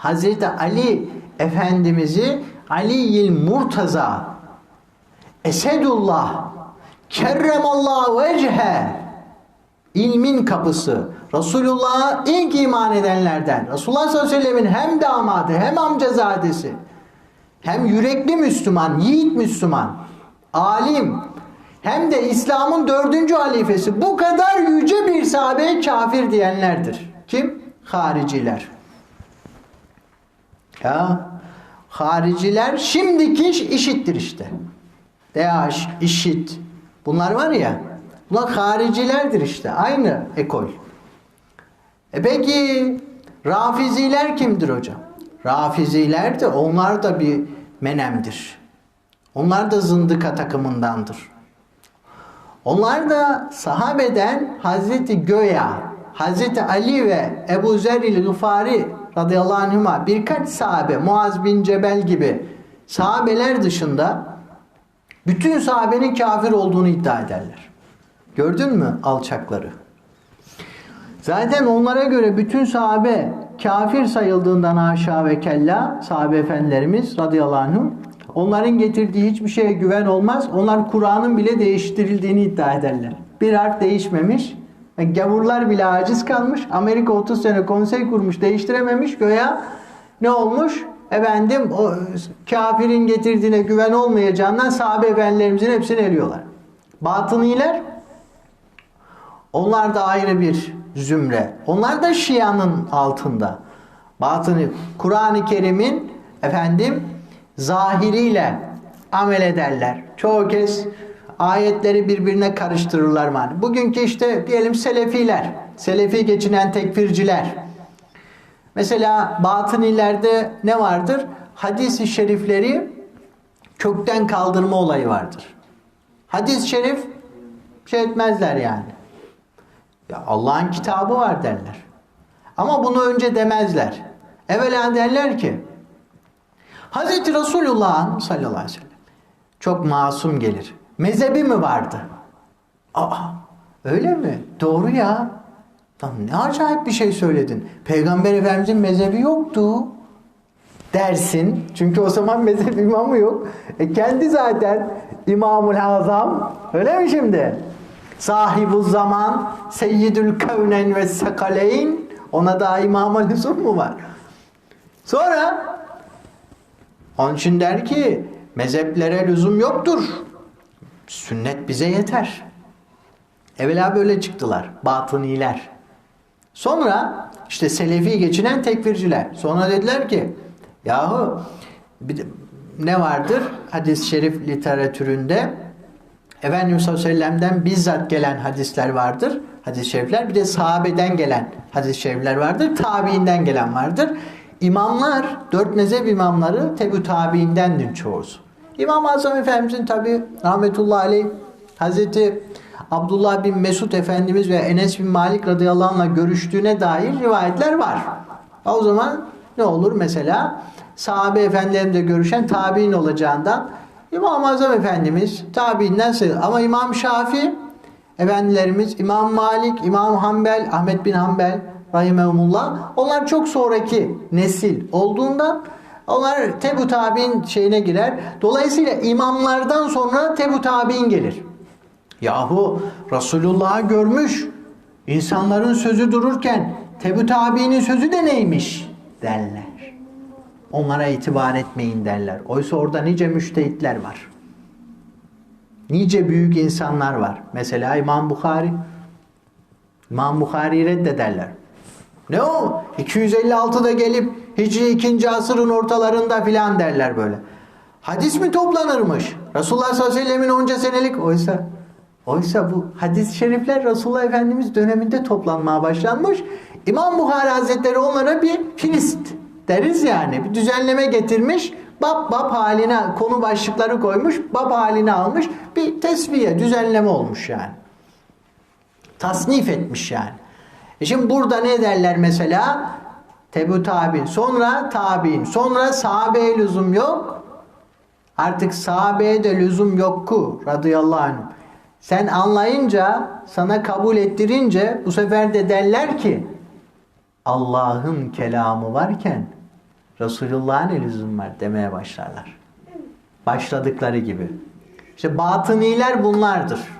Hazreti Ali Efendimiz'i Ali'il Murtaza Esedullah Kerremallahu vecihe ilmin kapısı Resulullah'a ilk iman edenlerden Resulullah sallallahu aleyhi ve sellemin hem damadı hem amcazadesi hem yürekli Müslüman, yiğit Müslüman, alim hem de İslam'ın dördüncü halifesi bu kadar yüce bir sahabeye kafir diyenlerdir. Kim? Hariciler. Ya hariciler şimdiki iş işittir işte. DH, işit. Bunlar var ya. Bunlar haricilerdir işte. Aynı ekol. E peki Rafiziler kimdir hocam? Rafiziler de onlar da bir menemdir. Onlar da zındıka takımındandır. Onlar da sahabeden Hazreti Göya, Hazreti Ali ve Ebu Zer'il Gıfari radıyallahu anhuma birkaç sahabe, Muaz bin Cebel gibi sahabeler dışında bütün sahabenin kafir olduğunu iddia ederler. Gördün mü alçakları? Zaten onlara göre bütün sahabe kafir sayıldığından aşağı ve kella sahabe efendilerimiz radıyallahu anhum onların getirdiği hiçbir şeye güven olmaz. Onlar Kur'an'ın bile değiştirildiğini iddia ederler. Bir harf değişmemiş. Gavurlar bile aciz kalmış. Amerika 30 sene konsey kurmuş değiştirememiş. Göya ne olmuş? Efendim o kafirin getirdiğine güven olmayacağından sahabe efendilerimizin hepsini eliyorlar. Batıniler onlar da ayrı bir zümre. Onlar da Şia'nın altında. Batını Kur'an-ı Kerim'in efendim zahiriyle amel ederler. Çoğu kez ayetleri birbirine karıştırırlar mani. Bugünkü işte diyelim selefiler, selefi geçinen tekfirciler. Mesela batınilerde ne vardır? Hadis-i şerifleri kökten kaldırma olayı vardır. Hadis-i şerif şey etmezler yani. Ya Allah'ın kitabı var derler. Ama bunu önce demezler. Evvela derler ki Hazreti Resulullah'ın sallallahu aleyhi ve sellem çok masum gelir. Mezhebi mi vardı? Aa öyle mi? Doğru ya. Tam ne acayip bir şey söyledin. Peygamber Efendimizin mezhebi yoktu dersin. Çünkü o zaman mezhep imamı yok. E kendi zaten İmamul Azam. Öyle mi şimdi? Sahibu zaman, seyyidül kavnen ve sakaleyn. Ona da imama lüzum mu var? Sonra onun için der ki mezheplere lüzum yoktur. Sünnet bize yeter. Evvela böyle çıktılar. Batıniler. Sonra işte Selefi geçinen tekfirciler. Sonra dediler ki yahu ne vardır hadis-i şerif literatüründe Efendimiz sallallahu aleyhi ve sellem'den bizzat gelen hadisler vardır. Hadis-i şerifler. Bir de sahabeden gelen hadis-i şerifler vardır. Tabiinden gelen vardır. İmamlar, dört mezhep imamları tebu tabiindendir çoğusu. İmam-ı Azam Efendimizin tabi rahmetullahi aleyh Hazreti Abdullah bin Mesud Efendimiz ve Enes bin Malik radıyallahu anh'la görüştüğüne dair rivayetler var. O zaman ne olur mesela sahabe efendilerimle görüşen tabi'in olacağından İmam-ı Azam Efendimiz tabiinden sayılır. Ama İmam Şafi efendilerimiz İmam Malik, İmam Hanbel, Ahmet bin Hanbel rahimehumullah onlar çok sonraki nesil olduğundan onlar tebu tabi'in şeyine girer. Dolayısıyla imamlardan sonra tebu tabi'in gelir. Yahu Resulullah'ı görmüş. insanların sözü dururken tebu tabi'nin sözü de neymiş derler. Onlara itibar etmeyin derler. Oysa orada nice müştehitler var. Nice büyük insanlar var. Mesela İmam Bukhari. İmam Bukhari'yi reddederler. Ne o? 256'da gelip Hicri 2. asırın ortalarında filan derler böyle. Hadis mi toplanırmış? Resulullah sallallahu aleyhi ve sellemin onca senelik oysa oysa bu hadis-i şerifler Resulullah Efendimiz döneminde toplanmaya başlanmış. İmam Bukhari Hazretleri onlara bir filist deriz yani. Bir düzenleme getirmiş. Bab bab haline konu başlıkları koymuş. Bab haline almış. Bir tesviye, düzenleme olmuş yani. Tasnif etmiş yani. E şimdi burada ne derler mesela? Tebu tabi'in. Sonra tabi'in. Sonra sahabeye lüzum yok. Artık sahabeye de lüzum yok ku radıyallahu anh. Sen anlayınca, sana kabul ettirince bu sefer de derler ki Allah'ın kelamı varken Resulullah'a ne lüzum var demeye başlarlar. Başladıkları gibi. İşte batıniler bunlardır.